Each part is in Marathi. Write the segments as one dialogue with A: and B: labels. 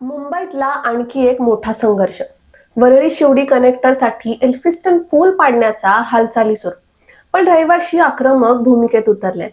A: मुंबईतला आणखी एक मोठा संघर्ष. वरळी शिवडी कनेक्टरसाठी एल्फिस्टन पूल पाडण्याचा हालचाली सुरू. पण रहिवाशी आक्रमक भूमिकेत उतरले.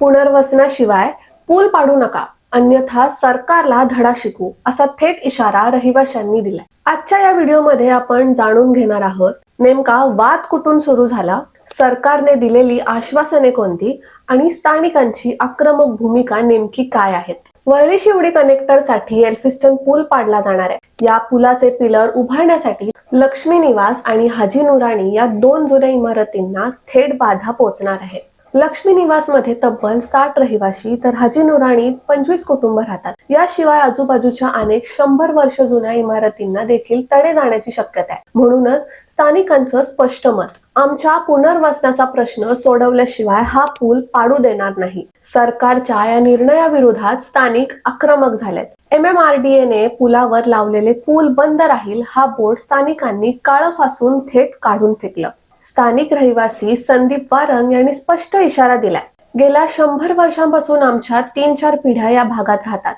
A: पुनर्वसनाशिवाय पूल पाडू नका अन्यथा सरकारला धडा शिकू असा थेट इशारा रहिवाशांनी दिलाय. आजच्या या व्हिडिओमध्ये आपण जाणून घेणार आहोत नेमका वाद कुठून सुरू झाला सरकारने दिलेली आश्वासने कोणती आणि स्थानिकांची आक्रमक भूमिका नेमकी काय आहेत? वळणी शिवडी कनेक्टरसाठी एल्फिस्टन पूल पाडला जाणार आहे. या पुलाचे पिलर उभारण्यासाठी लक्ष्मी निवास आणि हाजी नुराणी या दोन जुन्या इमारतींना थेट बाधा पोहोचणार आहे लक्ष्मी निवासमध्ये तब्बल साठ रहिवाशी तर हाजी नुराणीत पंचवीस कुटुंब राहतात. याशिवाय आजूबाजूच्या अनेक शंभर वर्ष जुन्या इमारतींना देखील तडे जाण्याची शक्यता आहे. म्हणूनच स्थानिकांचं स्पष्ट मत आमच्या पुनर्वसनाचा प्रश्न सोडवल्याशिवाय हा पूल पाडू देणार नाही. सरकारच्या या निर्णयाविरोधात स्थानिक आक्रमक झालेत. एम एम आर डी एने पुलावर लावलेले पूल बंद राहील हा बोर्ड स्थानिकांनी काळं फासून थेट काढून फेकलं. स्थानिक रहिवासी संदीप वारंग यांनी स्पष्ट इशारा दिलाय. गेल्या शंभर वर्षांपासून आमच्या तीन चार पिढ्या या भागात राहतात.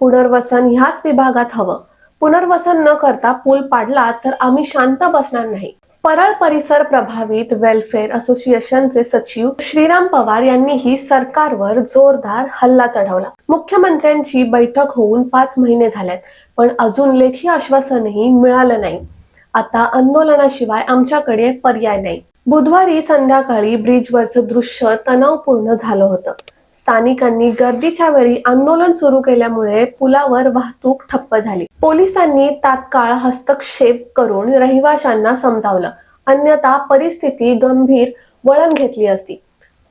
A: पुनर्वसन ह्याच विभागात हवं. पुनर्वसन न करता पूल पाडला तर आम्ही शांत बसणार नाही. परळ परिसर प्रभावित वेलफेअर असोसिएशनचे सचिव श्रीराम पवार यांनीही सरकारवर जोरदार हल्ला चढवला. मुख्यमंत्र्यांची बैठक होऊन पाच महिने झाल्यात पण अजून लेखी आश्वासनही मिळालं नाही. आता आंदोलनाशिवाय आमच्याकडे पर्याय नाही. बुधवारी संध्याकाळी ब्रिजवरचं दृश्य तणावपूर्ण झालं होतं. स्थानिकांनी गर्दीच्या वेळी आंदोलन सुरू केल्यामुळे पुलावर वाहतूक ठप्प झाली. पोलिसांनी तात्काळ हस्तक्षेप करून रहिवाशांना समजावलं. अन्यथा परिस्थिती गंभीर वळण घेतली असती.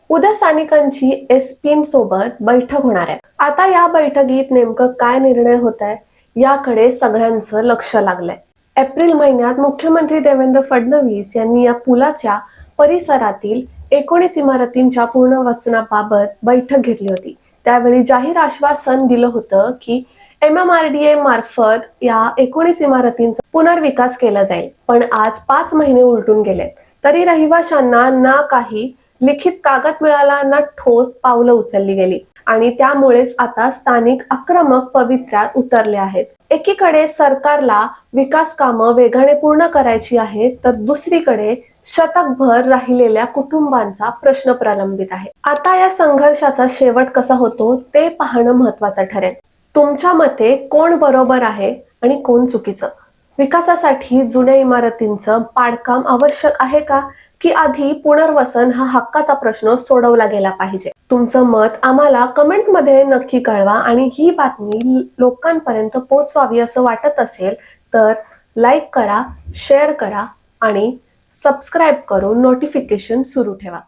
A: उद्या स्थानिकांची एसपीन सोबत बैठक होणार आहे. आता या बैठकीत नेमकं काय निर्णय होत आहे याकडे सगळ्यांचं लक्ष लागलंय. एप्रिल महिन्यात मुख्यमंत्री देवेंद्र फडणवीस यांनी या पुलाच्या परिसरातील एकोणीस इमारतींच्या पूर्णवसनाबाबत बैठक घेतली होती. त्यावेळी जाहीर आश्वासन दिलं होतं की M M R D A मार्फत या एकोणीस इमारतींचा पुनर्विकास केला जाईल. पण आज पाच महिने उलटून गेले तरी रहिवाशांना ना काही लिखित कागद मिळाला ना ठोस पावलं उचलली गेली. आणि त्यामुळेच आता स्थानिक आक्रमक पवित्र्यात उतरले आहेत. एकीकडे सरकारला विकास कामं वेगाने पूर्ण करायची आहेत तर दुसरीकडे शतकभर राहिलेल्या कुटुंबांचा प्रश्न प्रलंबित आहे. आता या संघर्षाचा शेवट कसा होतो ते पाहणं महत्वाचं ठरेल. तुमच्या मते कोण बरोबर आहे आणि कोण चुकीचं? विकासासाठी जुन्या इमारतींचं पाडकाम आवश्यक आहे का? की आधी पुनर्वसन हा हक्काचा प्रश्न सोडवला गेला पाहिजे? तुमचं मत आम्हाला कमेंटमध्ये नक्की कळवा आणि ही बातमी लोकांपर्यंत पोहोचवावी असं वाटत असेल तर लाईक करा शेअर करा आणि सबस्क्राईब करून नोटिफिकेशन सुरू ठेवा.